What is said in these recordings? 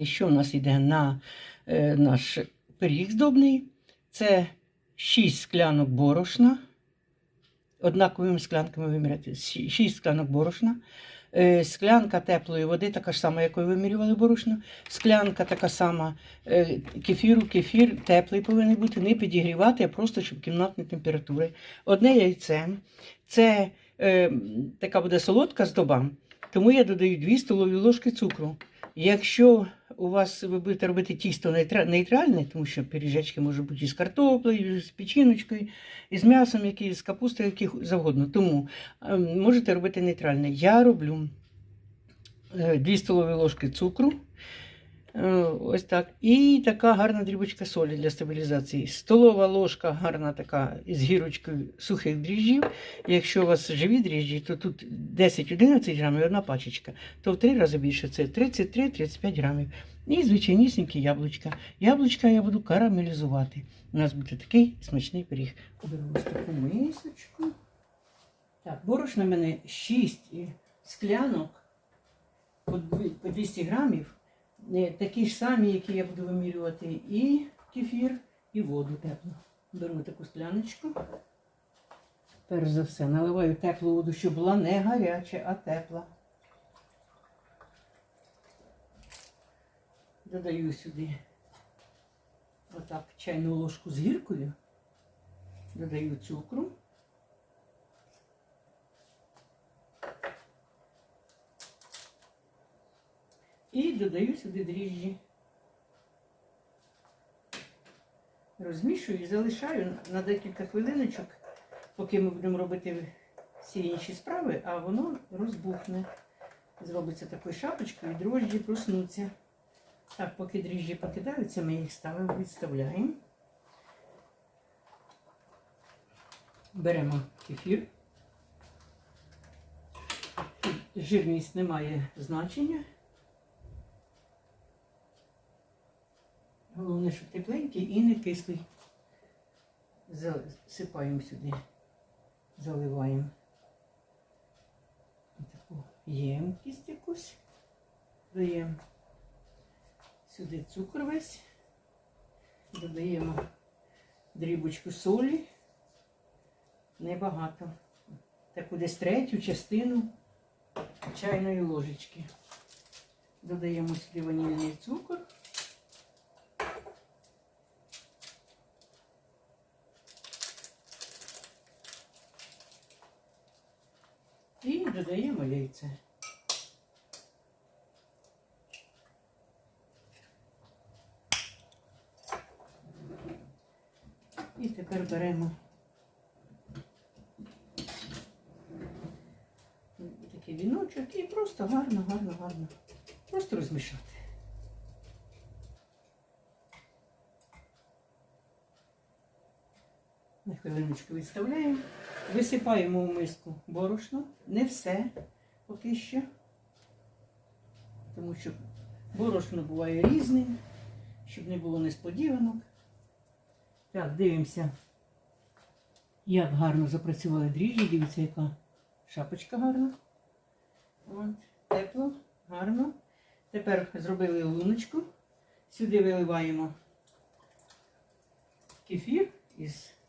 І що в нас йде на е, наш пиріг здобний? Це 6 склянок борошна. Однаковими склянками виміряти. 6 склянок борошна. Е, склянка теплої води, така ж сама, якою вимірювали борошно. Склянка така сама е, кефіру, кефір теплий повинен бути, не підігрівати, а просто щоб кімнатної температури. Одне яйце. Це е, така буде солодка здоба, тому я додаю 2 столові ложки цукру. Якщо у вас ви будете робити тісто нейтральне, тому що пиріжечки можуть бути з картоплею, з печіночкою, і з м'ясом, які, з капустою, яких завгодно. Тому е, можете робити нейтральне. Я роблю 2 столові ложки цукру. Е, Ось так. І така гарна дрібочка солі для стабілізації. Столова ложка гарна така з гірочкою сухих дріжджів. Якщо у вас живі дріжджі, то тут 10-11 грамів одна пачечка, то в три рази більше це 33-35 грамів. І звичайнісінькі яблучка. Яблучка я буду карамелізувати. У нас буде такий смачний пиріг. Беру ось таку мисочку. Так, борошна в мене 6 склянок по 200 грамів. Е, Такі ж самі, які я буду вимірювати і кефір, і воду теплу. Беру таку скляночку. Перш за все, наливаю теплу воду, щоб була не гаряча, а тепла. Додаю сюди отак чайну ложку з гіркою. Додаю цукру. І додаю сюди дріжджі. Розмішую і залишаю на декілька хвилиночок, поки ми будемо робити всі інші справи, а воно розбухне. Зробиться такою шапочкою, і дрожджі проснуться. Так, поки дріжджі покидаються, ми їх ставимо, відставляємо. Беремо кефір. Жирність не має значення. Головне, щоб тепленький і не кислий. Засипаємо сюди, заливаємо таку ємкість якусь. Даємо сюди цукор весь, додаємо дрібочку солі, небагато. Таку десь третю частину чайної ложечки. Додаємо сюди ванільний цукор. І додаємо яйце. І тепер беремо такий віночок і просто гарно, гарно, гарно. Просто розмішати. На хвилиночку відставляємо. Висипаємо в миску борошно. Не все поки що. Тому що борошно буває різним, щоб не було несподіванок. Так, дивимося, як гарно запрацювали дріжджі. Дивіться, яка шапочка гарна. От, тепло, гарно. Тепер зробили луночку. Сюди виливаємо кефір із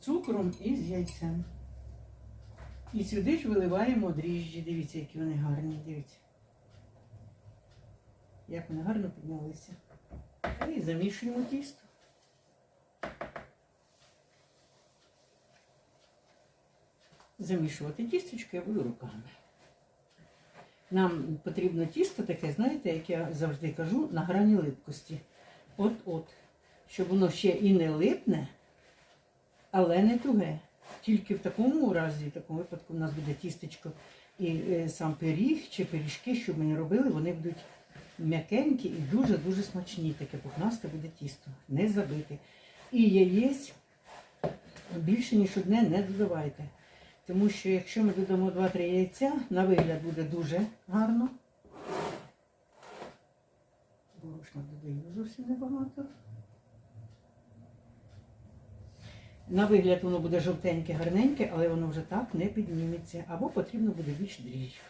цукром і з яйцем. І сюди ж виливаємо дріжджі. Дивіться, які вони гарні. Дивіться. Як вони гарно піднялися. І замішуємо тісто. Замішувати тістечко я буду руками. Нам потрібно тісто таке, знаєте, як я завжди кажу, на грані липкості. От-от. Щоб воно ще і не липне, але не туге. Тільки в такому разі, в такому випадку, у нас буде тістечко і е, сам пиріг чи пиріжки, що ми не робили, вони будуть м'якенькі і дуже-дуже смачні. Таке пухнасте буде тісто, не забите. І яєць більше ніж одне не додавайте. Тому що якщо ми додамо 2-3 яйця, на вигляд буде дуже гарно. Борошна додаю зовсім небагато. На вигляд воно буде жовтеньке, гарненьке, але воно вже так не підніметься. Або потрібно буде більш дріжджів.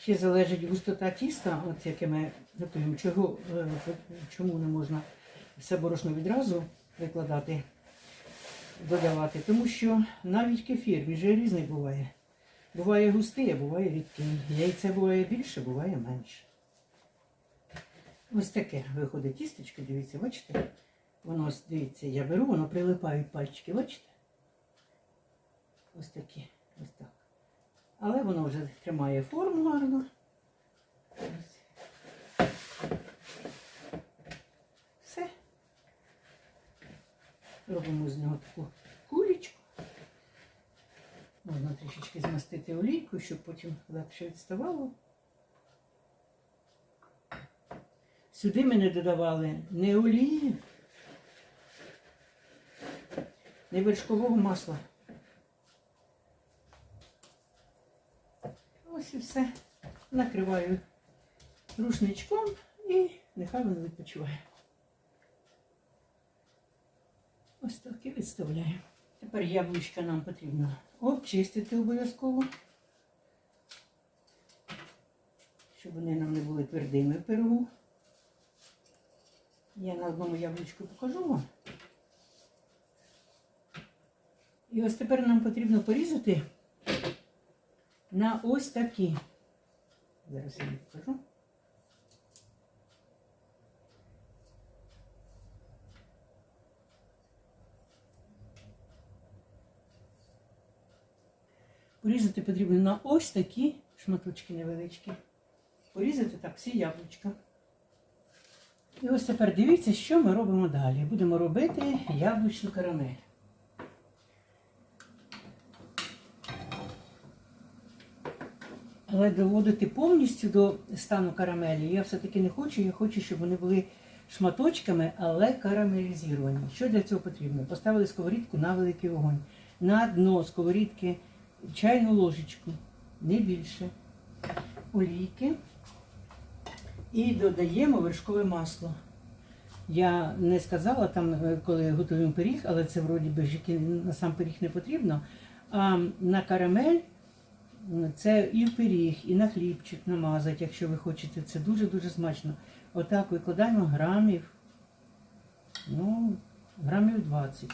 Ще залежить густота тіста, от яке ми готуємо. Чого, е, чому не можна все борошно відразу викладати, додавати? Тому що навіть кефір, він же різний буває. Буває густий, а буває рідкий. Яйце буває більше, буває менше. Ось таке виходить тістечко, дивіться, бачите? Воно ось, дивіться, я беру, воно прилипають пальчики, бачите? Ось такі, ось так. Але воно вже тримає форму гарно. Все. Робимо з нього таку кулечку. Можна трішечки змастити олійку, щоб потім легше відставало. Сюди ми не додавали не олії, не вершкового масла. Ось і все. Накриваю рушничком і нехай воно відпочиває. Ось так і відставляю. Тепер яблучка нам потрібно обчистити обов'язково, щоб вони нам не були твердими в пирогу. Я на одному яблучку покажу вам. І ось тепер нам потрібно порізати на ось такі. Зараз я вам покажу. Порізати потрібно на ось такі шматочки невеличкі. Порізати так всі яблучка. І ось тепер дивіться, що ми робимо далі. Будемо робити яблучну карамель. Але доводити повністю до стану карамелі я все-таки не хочу. Я хочу, щоб вони були шматочками, але карамелізовані. Що для цього потрібно? Поставили сковорідку на великий вогонь. На дно сковорідки чайну ложечку, не більше, олійки. І додаємо вершкове масло. Я не сказала там, е, коли готуємо пиріг, але це вроді би на сам пиріг не потрібно. А на карамель це і в пиріг, і на хлібчик намазати, якщо ви хочете. Це дуже-дуже смачно. Отак викладаємо грамів, ну, грамів 20.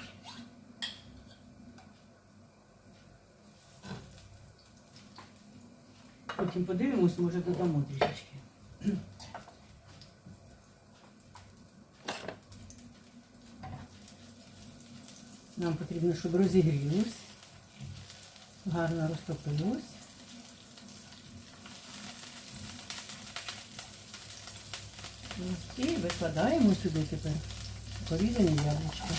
Потім подивимось, може додамо трішечки. Нам потрібно, щоб розігрілось, гарно розтопилось. І викладаємо сюди тепер порізані яблучки.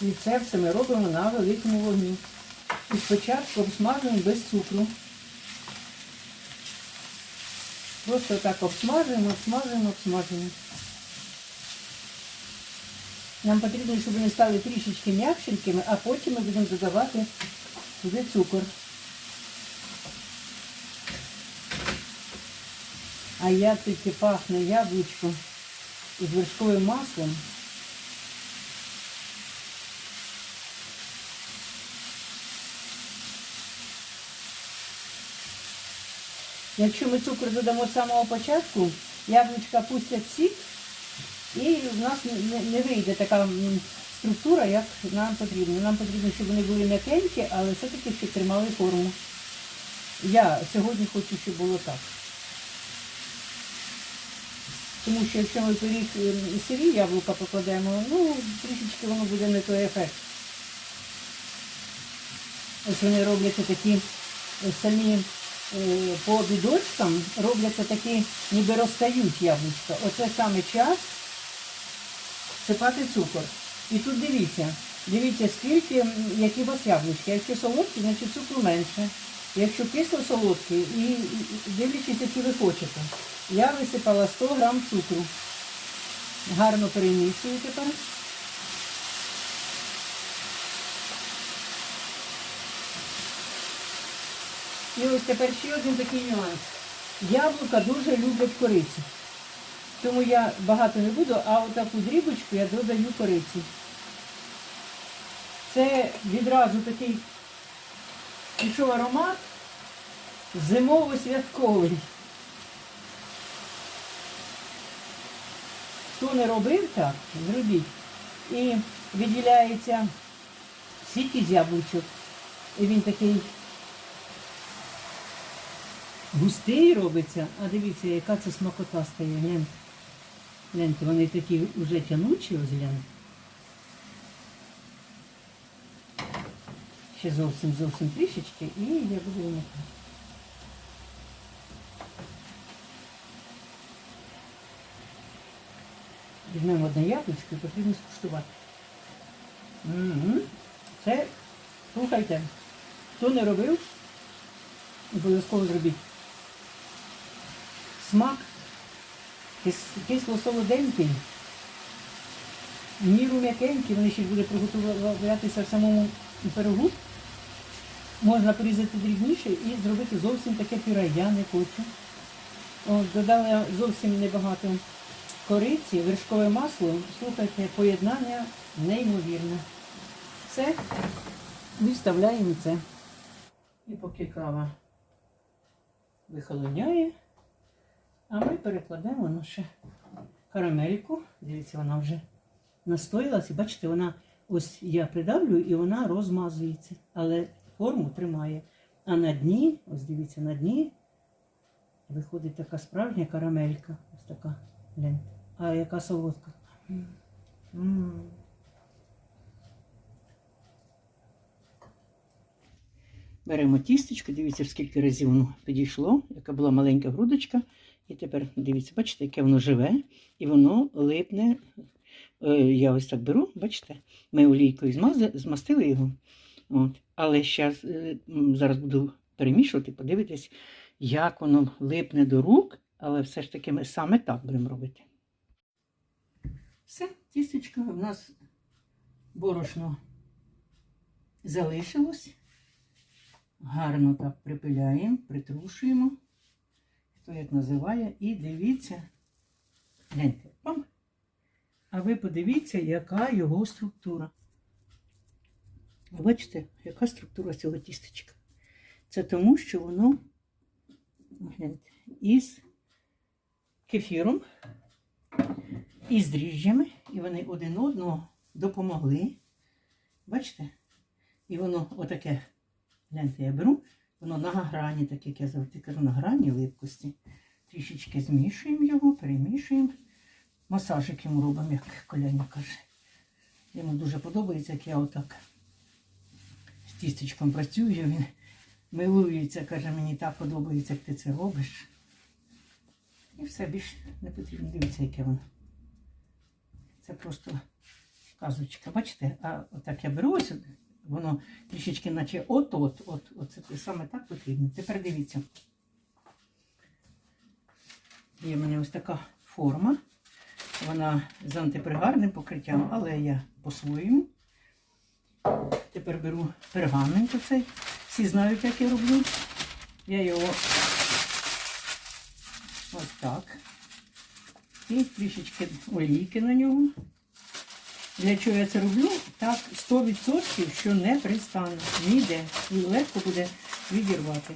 І це все ми робимо на великому вогні. І спочатку обсмажуємо без цукру. Просто так обсмажуємо, обсмажуємо, обсмажуємо. Нам потрібно, щоб вони стали трішечки м'якшенькими, а потім ми будемо додавати туди цукор. А як тільки пахне яблучко із вершковим маслом. Якщо ми цукор додамо з самого початку, яблучка пустять сік, і в нас не, вийде така структура, як нам потрібно. Нам потрібно, щоб вони були м'якенькі, але все-таки щоб тримали форму. Я сьогодні хочу, щоб було так. Тому що якщо ми пиріг сирі яблука покладемо, ну, трішечки воно буде не той ефект. Ось вони робляться такі е, самі е, по бідочкам, робляться такі, ніби розтають яблучка. Оце саме час сипати цукор. І тут дивіться, дивіться, скільки, які у вас яблучки. Якщо солодкі, значить цукру менше. Якщо кисло і і дивлячись, які ви хочете. Я висипала 100 грам цукру. Гарно перемішую тепер. І ось тепер ще один такий нюанс. Яблука дуже люблять корицю. Тому я багато не буду, а отаку дрібочку я додаю кориці. Це відразу такий пішов аромат Зимово-святковий. Хто не робив так, зробіть. І виділяється сік із яблучок. І він такий густий робиться. А дивіться, яка це смакота стає. Гляньте. Вони такі вже тянучі, ось гляньте. Ще зовсім зовсім трішечки і я буду вимикати. Візьмемо одне яблучко і потрібно скуштувати. Це, слухайте, хто не робив, обов'язково зробіть. Смак кис- кисло-солоденький, міру м'якенький, вони ще буде приготуватися в самому пирогу. Можна порізати дрібніше і зробити зовсім таке пюре. Я не хочу. От, додала зовсім небагато кориці, вершкове масло. Слухайте, поєднання неймовірне. Все, відставляємо це. І поки кава вихолоняє, а ми перекладемо ще карамельку. Дивіться, вона вже настоїлася. Бачите, вона ось я придавлю і вона розмазується, але форму тримає. А на дні, ось дивіться, на дні виходить така справжня карамелька. Ось така. Гляньте. А яка солодка. Беремо тістечко, дивіться, скільки разів воно підійшло, яка була маленька грудочка. І тепер дивіться, бачите, яке воно живе, і воно липне. Е, Я ось так беру, бачите, ми олійкою змастили його. От. Але щас, е, зараз буду перемішувати, подивитись, як воно липне до рук, але все ж таки ми саме так будемо робити. Все, тістечко в нас борошно залишилось. Гарно так припиляємо, притрушуємо, хто як називає, і дивіться, гляньте, пам. А ви подивіться, яка його структура. Ви Бачите, яка структура цього тістечка? Це тому, що воно гляньте, із кефіром, із дріжджами, і вони один одного допомогли. Бачите? І воно отаке, гляньте, я беру, воно на грані, так як я завжди кажу, на грані липкості. Трішечки змішуємо його, перемішуємо. Масажик йому робимо, як коляня каже. Йому дуже подобається, як я отак з тістечком працюю. Він милується, каже, мені так подобається, як ти це робиш. І все більше не потрібно. Дивіться, яке воно. Це просто казочка. Бачите, а отак я беру ось, воно трішечки, наче от-от, от, от це саме так потрібно. Тепер дивіться. Є в мене ось така форма. Вона з антипригарним покриттям, але я по-своєму. Тепер беру пергамент оцей. Всі знають, як я роблю. Я його ось так. І трішечки олійки на нього. Для чого я це роблю? Так 100% що не пристане. Ніде. І легко буде відірвати.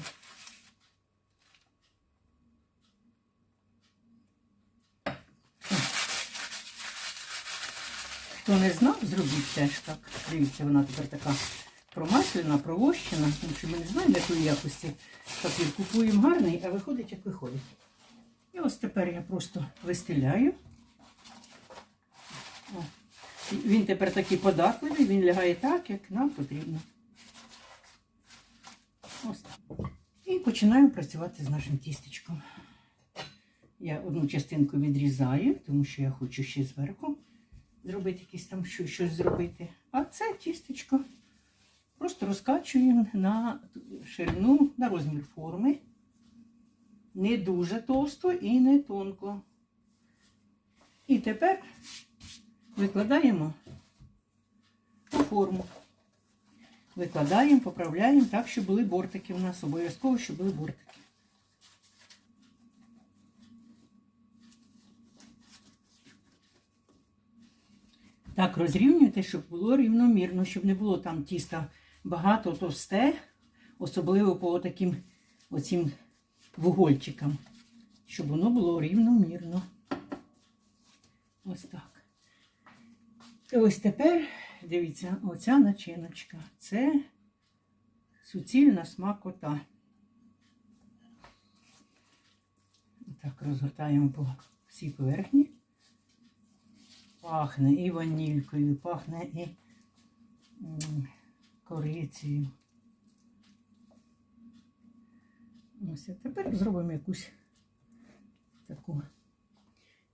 Хто не знав, зробіть теж так. Дивіться, вона тепер така промаслена, провощена, тому що ми не знаємо, якої якості папір купуємо гарний, а виходить, як виходить. І ось тепер я просто вистеляю. О. Він тепер такий податливий, він лягає так, як нам потрібно. Ось. І починаємо працювати з нашим тістечком. Я одну частинку відрізаю, тому що я хочу ще зверху зробити якісь там що- щось зробити. А це тістечко просто розкачуємо на ширину, на розмір форми. Не дуже товсто і не тонко. І тепер викладаємо у форму. Викладаємо, поправляємо так, щоб були бортики у нас. Обов'язково, щоб були бортики. Так, розрівнюйте, щоб було рівномірно, щоб не було там тіста багато товсте, особливо по таким оцим вугольчикам, щоб воно було рівномірно. Ось так. І ось тепер, дивіться, оця начиночка. Це суцільна смакота. Так, розгортаємо по всій поверхні. Пахне і ванількою, пахне і корицею. Ось, тепер зробимо якусь таку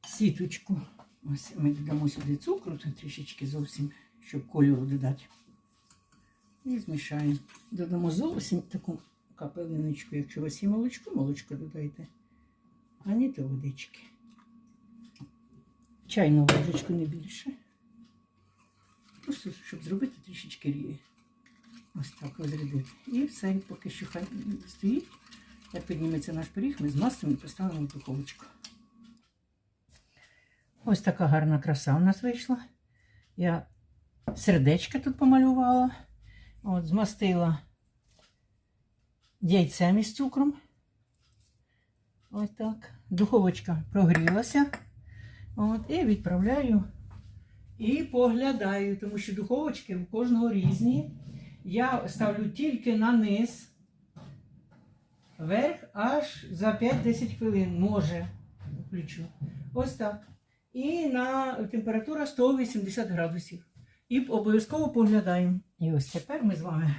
сіточку. Ось ми додамо сюди цукру, трішечки зовсім, щоб кольору додати. І змішаємо. Додамо зовсім таку капелиночку. Якщо у вас є молочко, молочко додайте. А ні, то водички. Чайну ложечку не більше. Просто щоб зробити трішечки ріві. Ось так розрядити. І все, поки що хай стоїть. Як підніметься наш пиріг, ми змастимо і поставимо в духовочку. Ось така гарна краса у нас вийшла. Я сердечка тут помалювала. От, змастила яйцем із цукром. Ось так. Духовочка прогрілася. От, і відправляю і поглядаю, тому що духовочки у кожного різні. Я ставлю тільки на низ, вверх аж за 5-10 хвилин, може, включу. Ось так. І на температура 180 градусів. І обов'язково поглядаємо. І ось тепер ми з вами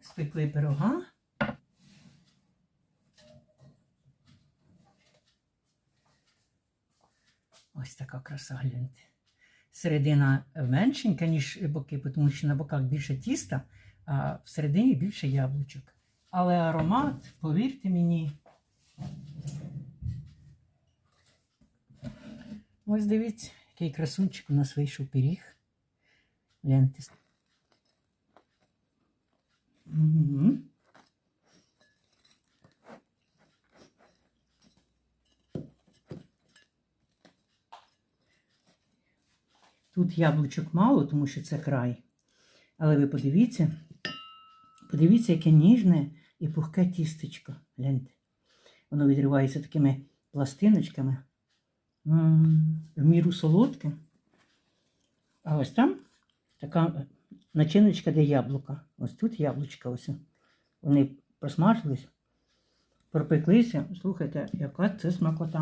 спекли пирога. Ось така краса, гляньте. Середина меншенька, ніж боки, тому що на боках більше тіста, а всередині більше яблучок. Але аромат, повірте мені. Ось дивіться, який красунчик у нас вийшов пиріг. Гляньте. Тут яблучок мало, тому що це край. Але ви подивіться, подивіться, яке ніжне і пухке тістечко. Гляньте. Воно відривається такими пластиночками. М, В міру солодке. А ось там така начиночка для яблука. Ось тут яблучка. Ось. Вони просмажились, пропеклися. Слухайте, яка це смакота.